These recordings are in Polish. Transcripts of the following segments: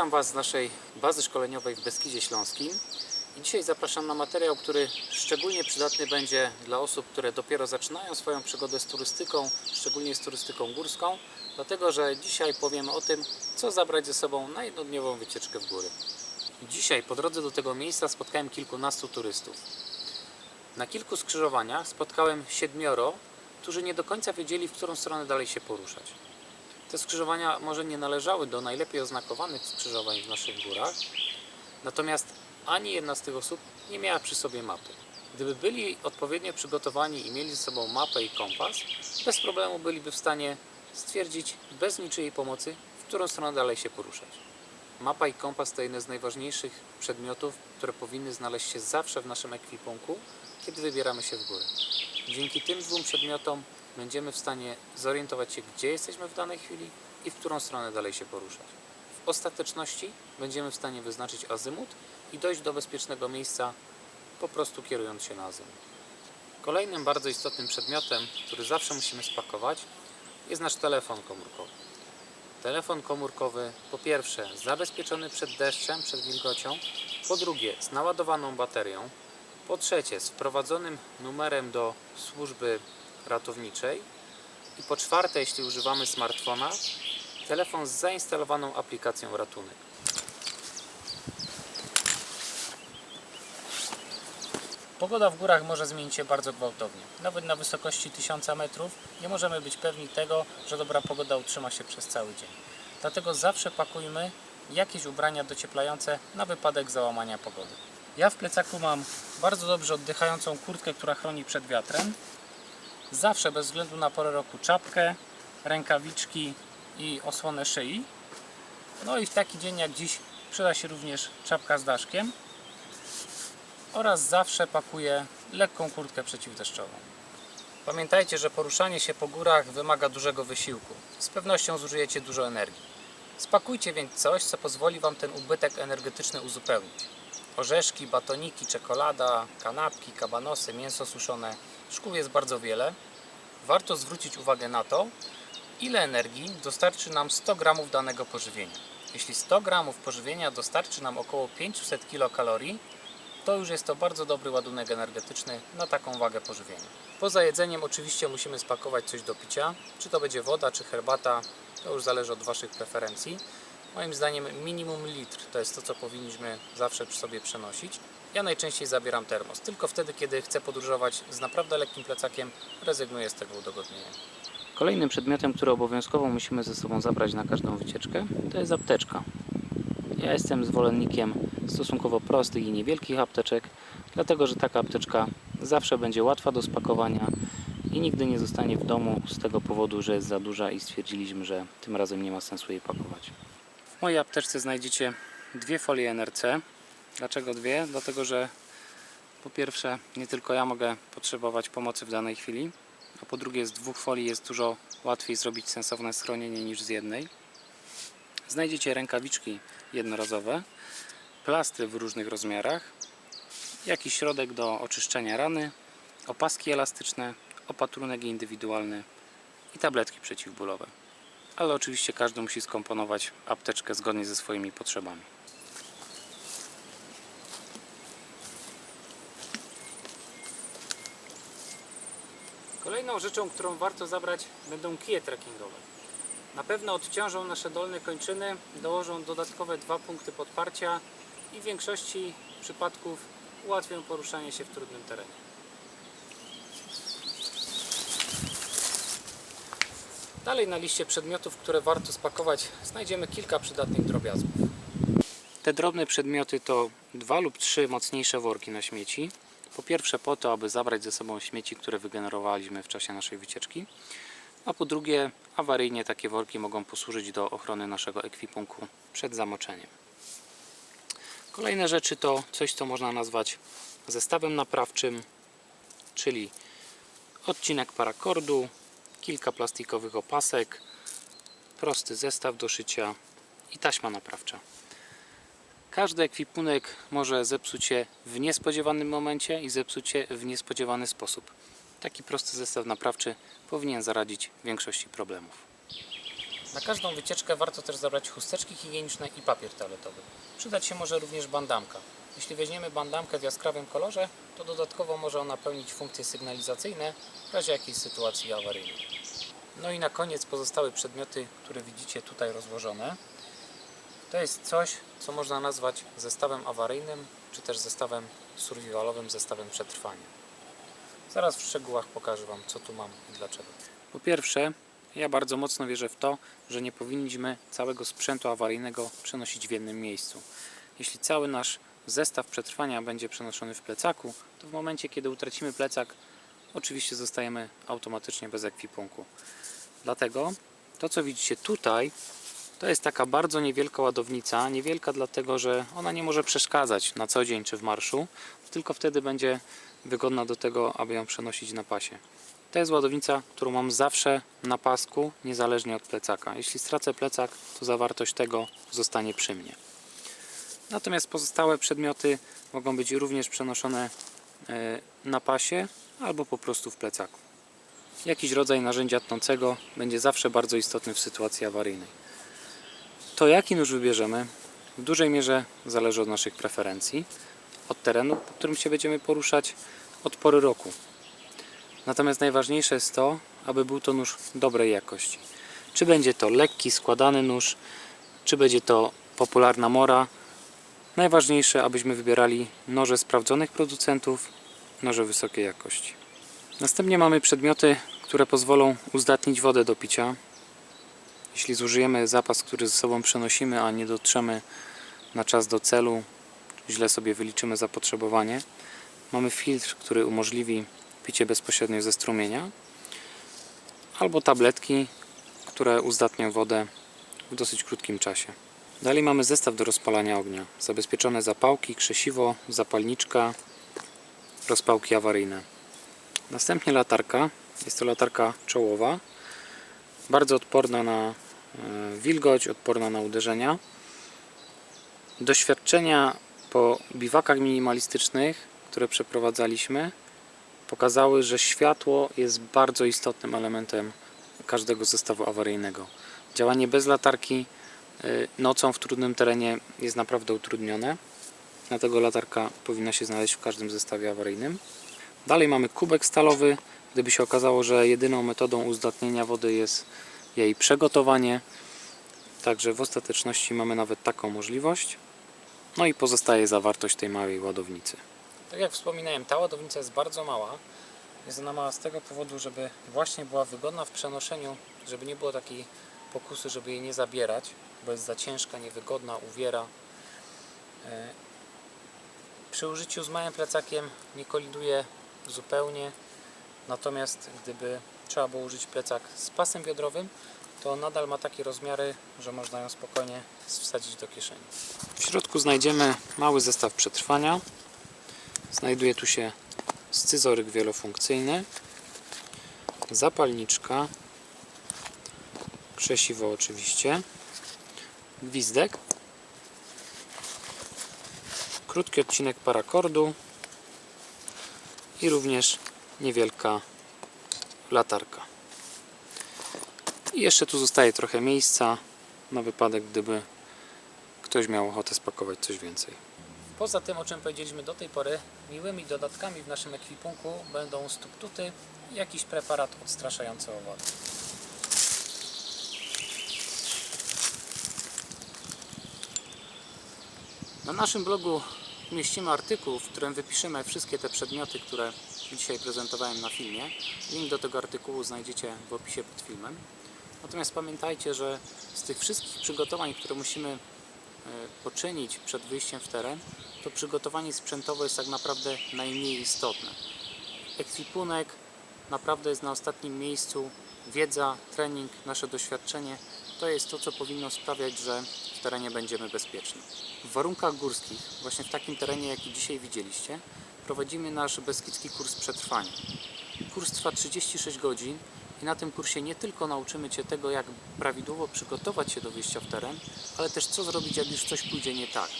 Witam Was z naszej bazy szkoleniowej w Beskidzie Śląskim. I dzisiaj zapraszam na materiał, który szczególnie przydatny będzie dla osób, które dopiero zaczynają swoją przygodę z turystyką, szczególnie z turystyką górską, dlatego że dzisiaj powiemy o tym, co zabrać ze sobą na jednodniową wycieczkę w góry. Dzisiaj po drodze do tego miejsca spotkałem kilkunastu turystów. Na kilku skrzyżowaniach spotkałem siedmioro, którzy nie do końca wiedzieli, w którą stronę dalej się poruszać. Te skrzyżowania może nie należały do najlepiej oznakowanych skrzyżowań w naszych górach, natomiast ani jedna z tych osób nie miała przy sobie mapy. Gdyby byli odpowiednio przygotowani i mieli ze sobą mapę i kompas, bez problemu byliby w stanie stwierdzić bez niczyjej pomocy, w którą stronę dalej się poruszać. Mapa i kompas to jedne z najważniejszych przedmiotów, które powinny znaleźć się zawsze w naszym ekwipunku, kiedy wybieramy się w górę. Dzięki tym dwóm przedmiotom będziemy w stanie zorientować się, gdzie jesteśmy w danej chwili i w którą stronę dalej się poruszać. W ostateczności będziemy w stanie wyznaczyć azymut i dojść do bezpiecznego miejsca, po prostu kierując się na azymut. Kolejnym bardzo istotnym przedmiotem, który zawsze musimy spakować, jest nasz telefon komórkowy. Telefon komórkowy po pierwsze zabezpieczony przed deszczem, przed wilgocią, po drugie z naładowaną baterią, po trzecie z wprowadzonym numerem do służby ratowniczej i po czwarte, jeśli używamy smartfona, telefon z zainstalowaną aplikacją ratunek. Pogoda w górach może zmienić się bardzo gwałtownie. Nawet na wysokości 1000 metrów nie możemy być pewni tego, że dobra pogoda utrzyma się przez cały dzień. Dlatego zawsze pakujmy jakieś ubrania docieplające na wypadek załamania pogody. Ja w plecaku mam bardzo dobrze oddychającą kurtkę, która chroni przed wiatrem. Zawsze bez względu na porę roku czapkę, rękawiczki i osłonę szyi. No i w taki dzień jak dziś przyda się również czapka z daszkiem oraz zawsze pakuję lekką kurtkę przeciwdeszczową. Pamiętajcie, że poruszanie się po górach wymaga dużego wysiłku. Z pewnością zużyjecie dużo energii. Spakujcie więc coś, co pozwoli Wam ten ubytek energetyczny uzupełnić. Orzeszki, batoniki, czekolada, kanapki, kabanosy, mięso suszone. Szkół jest bardzo wiele. Warto zwrócić uwagę na to, ile energii dostarczy nam 100 gramów danego pożywienia. Jeśli 100 gramów pożywienia dostarczy nam około 500 kilokalorii, to już jest to bardzo dobry ładunek energetyczny na taką wagę pożywienia. Poza jedzeniem oczywiście musimy spakować coś do picia, czy to będzie woda, czy herbata, to już zależy od Waszych preferencji. Moim zdaniem minimum litr to jest to, co powinniśmy zawsze przy sobie przenosić. Ja najczęściej zabieram termos, tylko wtedy, kiedy chcę podróżować z naprawdę lekkim plecakiem, rezygnuję z tego udogodnienia. Kolejnym przedmiotem, który obowiązkowo musimy ze sobą zabrać na każdą wycieczkę, to jest apteczka. Ja jestem zwolennikiem stosunkowo prostych i niewielkich apteczek, dlatego że taka apteczka zawsze będzie łatwa do spakowania i nigdy nie zostanie w domu z tego powodu, że jest za duża i stwierdziliśmy, że tym razem nie ma sensu jej pakować. W mojej apteczce znajdziecie dwie folie NRC. Dlaczego dwie? Dlatego, że po pierwsze nie tylko ja mogę potrzebować pomocy w danej chwili, a po drugie z dwóch folii jest dużo łatwiej zrobić sensowne schronienie niż z jednej. Znajdziecie rękawiczki jednorazowe, plastry w różnych rozmiarach, jakiś środek do oczyszczenia rany, opaski elastyczne, opatrunek indywidualny i tabletki przeciwbólowe. Ale oczywiście każdy musi skomponować apteczkę zgodnie ze swoimi potrzebami. Kolejną rzeczą, którą warto zabrać będą kije trekkingowe. Na pewno odciążą nasze dolne kończyny, dołożą dodatkowe dwa punkty podparcia i w większości przypadków ułatwią poruszanie się w trudnym terenie. Dalej na liście przedmiotów, które warto spakować, znajdziemy kilka przydatnych drobiazgów. Te drobne przedmioty to dwa lub trzy mocniejsze worki na śmieci. Po pierwsze po to, aby zabrać ze sobą śmieci, które wygenerowaliśmy w czasie naszej wycieczki. A po drugie, awaryjnie takie worki mogą posłużyć do ochrony naszego ekwipunku przed zamoczeniem. Kolejne rzeczy to coś, co można nazwać zestawem naprawczym, czyli odcinek parakordu, kilka plastikowych opasek, prosty zestaw do szycia i taśma naprawcza. Każdy ekwipunek może zepsuć się w niespodziewanym momencie i zepsuć się w niespodziewany sposób. Taki prosty zestaw naprawczy powinien zaradzić większości problemów. Na każdą wycieczkę warto też zabrać chusteczki higieniczne i papier toaletowy. Przydać się może również bandamka. Jeśli weźmiemy bandamkę w jaskrawym kolorze, to dodatkowo może ona pełnić funkcje sygnalizacyjne w razie jakiejś sytuacji awaryjnej. No i na koniec pozostałe przedmioty, które widzicie tutaj rozłożone. To jest coś, co można nazwać zestawem awaryjnym, czy też zestawem survivalowym, zestawem przetrwania. Zaraz w szczegółach pokażę Wam, co tu mam i dlaczego. Po pierwsze, ja bardzo mocno wierzę w to, że nie powinniśmy całego sprzętu awaryjnego przenosić w jednym miejscu. Jeśli cały nasz zestaw przetrwania będzie przenoszony w plecaku, to w momencie, kiedy utracimy plecak, oczywiście zostajemy automatycznie bez ekwipunku. Dlatego to, co widzicie tutaj, to jest taka bardzo niewielka ładownica. Niewielka dlatego, że ona nie może przeszkadzać na co dzień czy w marszu, tylko wtedy będzie wygodna do tego, aby ją przenosić na pasie. To jest ładownica, którą mam zawsze na pasku, niezależnie od plecaka. Jeśli stracę plecak, to zawartość tego zostanie przy mnie. Natomiast pozostałe przedmioty mogą być również przenoszone e, na pasie albo po prostu w plecaku. Jakiś rodzaj narzędzia tnącego będzie zawsze bardzo istotny w sytuacji awaryjnej. To jaki nóż wybierzemy w dużej mierze zależy od naszych preferencji, od terenu, po którym się będziemy poruszać, od pory roku. Natomiast najważniejsze jest to, aby był to nóż dobrej jakości. Czy będzie to lekki, składany nóż, czy będzie to popularna mora. Najważniejsze, abyśmy wybierali noże sprawdzonych producentów, noże wysokiej jakości. Następnie mamy przedmioty, które pozwolą uzdatnić wodę do picia. Jeśli zużyjemy zapas, który ze sobą przenosimy, a nie dotrzemy na czas do celu, źle sobie wyliczymy zapotrzebowanie, mamy filtr, który umożliwi picie bezpośrednio ze strumienia, albo tabletki, które uzdatnią wodę w dosyć krótkim czasie. Dalej mamy zestaw do rozpalania ognia. Zabezpieczone zapałki, krzesiwo, zapalniczka, rozpałki awaryjne. Następnie latarka. Jest to latarka czołowa. Bardzo odporna na wilgoć, odporna na uderzenia. Doświadczenia po biwakach minimalistycznych, które przeprowadzaliśmy, pokazały, że światło jest bardzo istotnym elementem każdego zestawu awaryjnego. Działanie bez latarki y, nocą w trudnym terenie jest naprawdę utrudnione, dlatego latarka powinna się znaleźć w każdym zestawie awaryjnym. Dalej mamy kubek stalowy. Gdyby się okazało, że jedyną metodą uzdatnienia wody jest jej przegotowanie, także w ostateczności mamy nawet taką możliwość. No i pozostaje zawartość tej małej ładownicy. Tak jak wspominałem, ta ładownica jest bardzo mała. Jest ona mała z tego powodu, żeby właśnie była wygodna w przenoszeniu, żeby nie było takiej pokusy, żeby jej nie zabierać, bo jest za ciężka, niewygodna, uwiera. E, Przy użyciu z małym plecakiem nie koliduje zupełnie, natomiast gdyby trzeba było użyć plecak z pasem biodrowym, to nadal ma takie rozmiary, że można ją spokojnie wsadzić do kieszeni. W środku znajdziemy mały zestaw przetrwania. Znajduje tu się scyzoryk wielofunkcyjny, zapalniczka, krzesiwo oczywiście, gwizdek, krótki odcinek parakordu i również niewielka latarka. I jeszcze tu zostaje trochę miejsca na wypadek, gdyby ktoś miał ochotę spakować coś więcej. Poza tym, o czym powiedzieliśmy do tej pory, miłymi dodatkami w naszym ekwipunku będą stuptuty i jakiś preparat odstraszający owady. Na naszym blogu umieścimy artykuł, w którym wypiszemy wszystkie te przedmioty, które dzisiaj prezentowałem na filmie. Link do tego artykułu znajdziecie w opisie pod filmem. Natomiast pamiętajcie, że z tych wszystkich przygotowań, które musimy e, poczynić przed wyjściem w teren, to przygotowanie sprzętowe jest tak naprawdę najmniej istotne. Ekwipunek naprawdę jest na ostatnim miejscu. Wiedza, trening, nasze doświadczenie to jest to, co powinno sprawiać, że terenie będziemy bezpieczni. W warunkach górskich, właśnie w takim terenie, jaki dzisiaj widzieliście, prowadzimy nasz beskidzki kurs przetrwania. Kurs trwa 36 godzin i na tym kursie nie tylko nauczymy Cię tego, jak prawidłowo przygotować się do wyjścia w teren, ale też co zrobić, jak już coś pójdzie nie tak.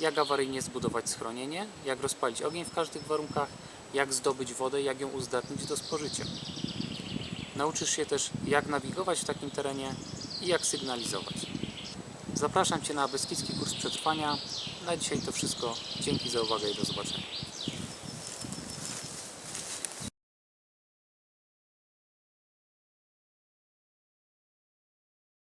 Jak awaryjnie zbudować schronienie, jak rozpalić ogień w każdych warunkach, jak zdobyć wodę, jak ją uzdatnić do spożycia. Nauczysz się też, jak nawigować w takim terenie, i jak sygnalizować. Zapraszam Cię na Beskidzki Kurs Przetrwania. Na dzisiaj to wszystko. Dzięki za uwagę i do zobaczenia.